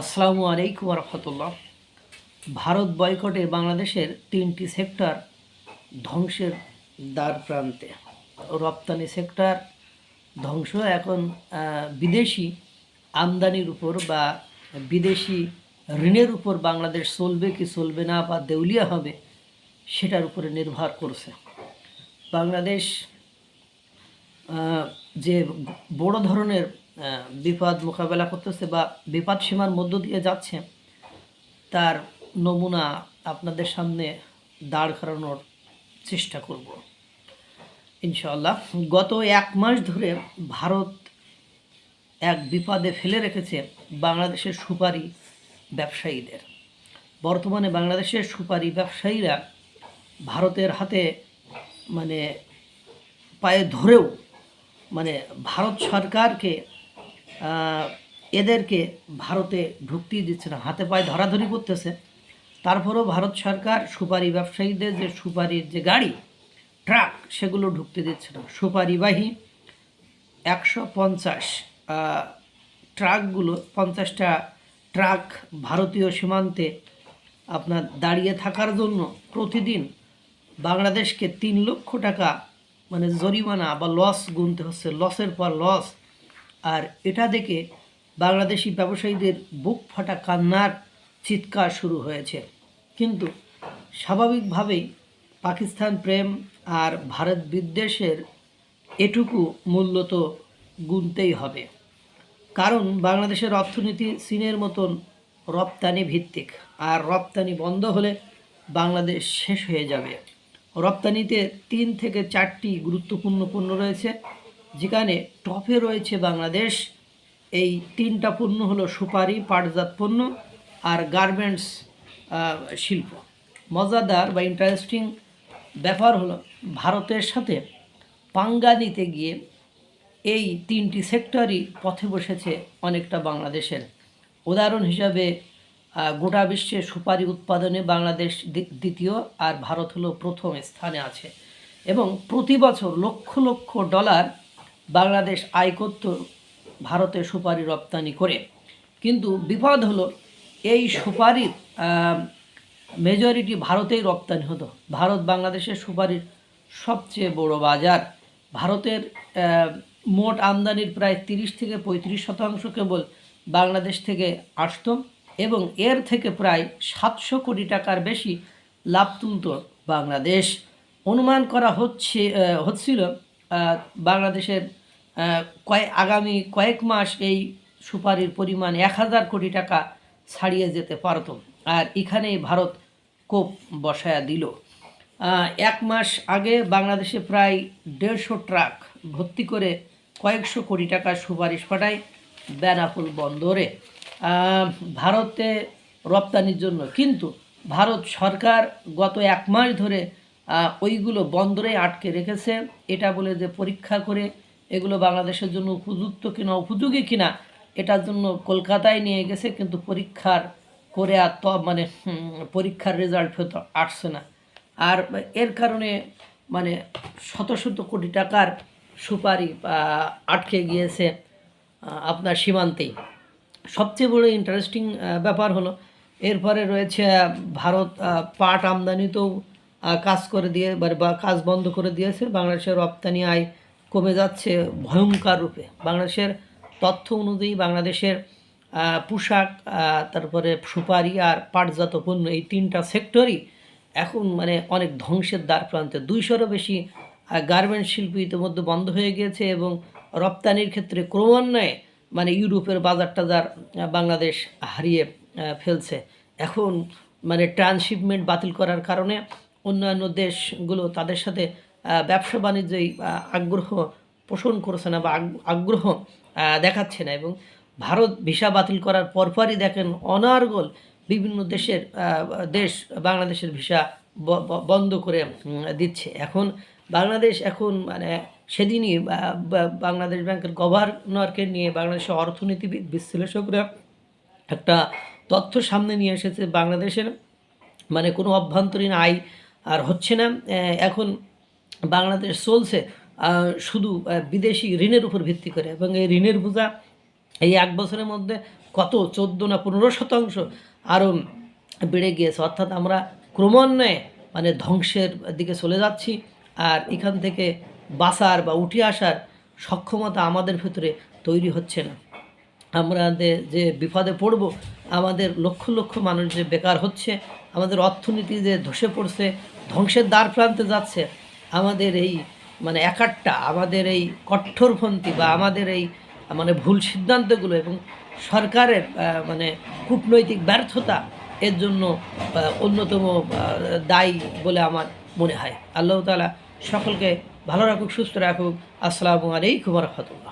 আসসালামু আলাইকুম রহমতুল্লাহ। ভারত বয়কটে বাংলাদেশের তিনটি সেক্টর ধ্বংসের দ্বার প্রান্তে। রপ্তানি সেক্টর ধ্বংস, এখন বিদেশি আমদানির উপর বা বিদেশি ঋণের উপর বাংলাদেশ চলবে কি চলবে না বা দেউলিয়া হবে, সেটার উপরে নির্ভর করছে। বাংলাদেশ যে বড় ধরনের বিপদ মোকাবেলা করতেছে বা বিপদ সীমার মধ্য দিয়ে যাচ্ছে, তার নমুনা আপনাদের সামনে দাঁড় করানোর চেষ্টা করব। ইনশাআল্লাহ, গত এক মাস ধরে ভারত এক বিপদে ফেলে রেখেছে বাংলাদেশের সুপারি ব্যবসায়ীদের। বর্তমানে বাংলাদেশের সুপারি ব্যবসায়ীরা ভারতের হাতে মানে পায়ে ধরেও মানে ভারত সরকারকে এদেরকে ভারতে ঢুকতেই দিচ্ছে না, হাতে পায়ে ধরাধরি করতেছে। তারপরেও ভারত সরকার সুপারি ব্যবসায়ীদের যে সুপারির যে গাড়ি, ট্রাক, সেগুলো ঢুকতে দিচ্ছে না। সুপারিবাহী একশো পঞ্চাশ ট্রাকগুলো, পঞ্চাশটা ট্রাক ভারতীয় সীমান্তে আপনার দাঁড়িয়ে থাকার জন্য প্রতিদিন বাংলাদেশকে তিন লক্ষ টাকা মানে জরিমানা বা লস গুনতে হচ্ছে। লসের পর লস আর এটা দেখে বাংলাদেশি ব্যবসায়ীদের বুক ফাটা কান্নার চিৎকার শুরু হয়েছে। কিন্তু স্বাভাবিকভাবেই পাকিস্তান প্রেম আর ভারত বিদ্বেষের এটুকু মূল্য তো গুনতেই হবে। কারণ বাংলাদেশের অর্থনীতি চীনের মতন রপ্তানি ভিত্তিক আর রপ্তানি বন্ধ হলে বাংলাদেশ শেষ হয়ে যাবে। রপ্তানিতে তিন থেকে চারটি গুরুত্বপূর্ণ পণ্য রয়েছে। যেখানে টপে রয়েছে বাংলাদেশ। এই তিনটা পণ্য হলো সুপারি, পাটজাত পণ্য আর গার্মেন্টস শিল্প। মজাদার বা ইন্টারেস্টিং ব্যাপার হলো ভারতের সাথে পাঙ্গা নিতে গিয়ে এই তিনটি সেক্টরই পথে বসেছে অনেকটা বাংলাদেশের। উদাহরণ হিসাবে গোটা বিশ্বে সুপারি উৎপাদনে বাংলাদেশ দ্বি- দ্বিতীয় আর ভারত হলো প্রথম স্থানে আছে। এবং প্রতি বছর লক্ষ লক্ষ ডলার বাংলাদেশ আয় করত ভারতে সুপারি রপ্তানি করে। কিন্তু বিপদ হলো, এই সুপারির মেজরিটি ভারতেই রপ্তানি হতো। ভারত বাংলাদেশের সুপারির সবচেয়ে বড় বাজার। ভারতের মোট আমদানির প্রায় তিরিশ থেকে পঁয়ত্রিশ শতাংশ কেবল বাংলাদেশ থেকে আসত এবং এর থেকে প্রায় সাতশো কোটি টাকার বেশি লাভ তুলত বাংলাদেশ। অনুমান করা হচ্ছে হচ্ছিল বাংলাদেশের কয়েক, আগামী কয়েক মাস এই সুপারির পরিমাণ এক হাজার কোটি টাকা ছাড়িয়ে যেতে পারত। আর এখানেই ভারত কোপ বসায়া দিল। এক মাস আগে বাংলাদেশে প্রায় দেড়শো ট্রাক ভর্তি করে কয়েকশো কোটি টাকার সুপারিশ পাঠায় বেনাপুল বন্দরে। ভারতে রপ্তানির জন্য। কিন্তু ভারত সরকার গত এক মাস ধরে ওইগুলো বন্দরে আটকে রেখেছে। এটা বলে যে পরীক্ষা করে এগুলো বাংলাদেশের জন্য উপযুক্ত কিনা, উপযোগী কিনা, এটার জন্য কলকাতায় নিয়ে গেছে, কিন্তু পরীক্ষার করে আর তো মানে পরীক্ষার রেজাল্ট হয়তো আসছে না। আর এর কারণে মানে শত শত কোটি টাকার সুপারি আটকে গিয়েছে আপনার সীমান্তেই। সবচেয়ে বড় ইন্টারেস্টিং ব্যাপার হলো, এরপরে রয়েছে ভারত পাট আমদানিতেও কাজ করে দিয়ে মানে বা কাজ বন্ধ করে দিয়েছে। বাংলাদেশের রপ্তানি আয় কমে যাচ্ছে ভয়ঙ্কর রূপে। বাংলাদেশের তথ্য অনুযায়ী বাংলাদেশের পোশাক তারপরে সুপারি আর পাটজাত পণ্য এই তিনটা সেক্টরই এখন মানে অনেক ধ্বংসের দ্বার প্রান্তে। দুইশোরও বেশি গার্মেন্টস শিল্প ইতিমধ্যে বন্ধ হয়ে গিয়েছে এবং রপ্তানির ক্ষেত্রে ক্রমান্বয়ে মানে ইউরোপের বাজার টাজার বাংলাদেশ হারিয়ে ফেলছে। এখন মানে ট্রান্সশিপমেন্ট বাতিল করার কারণে অন্যান্য দেশগুলো তাদের সাথে ব্যবসা বাণিজ্যই আগ্রহ পোষণ করছে না বা আগ- আগ্রহ দেখাচ্ছে না এবং ভারত ভিসা বাতিল করার পরপরই দেখেন অনার্গল বিভিন্ন দেশের দেশ বাংলাদেশের ভিসা বন্ধ করে দিচ্ছে। এখন বাংলাদেশ এখন মানে সেদিনই বাংলাদেশ ব্যাংকের গভর্নরকে নিয়ে বাংলাদেশের অর্থনীতিবিদ, বিশ্লেষকরা একটা তথ্য সামনে নিয়ে এসেছে। বাংলাদেশের মানে কোনো অভ্যন্তরীণ আয় আর হচ্ছে না এখন বাংলাদেশ চলছে শুধু বিদেশি ঋণের উপর ভিত্তি করে। এবং এই ঋণের বোঝা এই এক বছরের মধ্যে কত? চোদ্দ না পনেরো শতাংশ আরও বেড়ে গিয়েছে। অর্থাৎ আমরা ক্রমান্বয়ে মানে ধ্বংসের দিকে চলে যাচ্ছি। আর এখান থেকে বাঁচার বা উঠে আসার সক্ষমতা আমাদের ভেতরে তৈরি হচ্ছে না। আমরা যে বিপদে পড়ব, আমাদের লক্ষ লক্ষ মানুষ যে বেকার হচ্ছে আমাদের অর্থনীতি যে ধসে পড়ছে, ধ্বংসের দ্বার প্রান্তে যাচ্ছে, আমাদের এই মানে একাট্টা, আমাদের এই কঠোরপন্থী বা আমাদের এই মানে ভুল সিদ্ধান্তগুলো এবং সরকারের মানে কূটনৈতিক ব্যর্থতা এর জন্য অন্যতম দায়ী বলে আমার মনে হয়। আল্লাহ তালা সকলকে ভালো রাখুক, সুস্থ রাখুক। আসসালামু আলাইকুম রহমতুল্লাহ।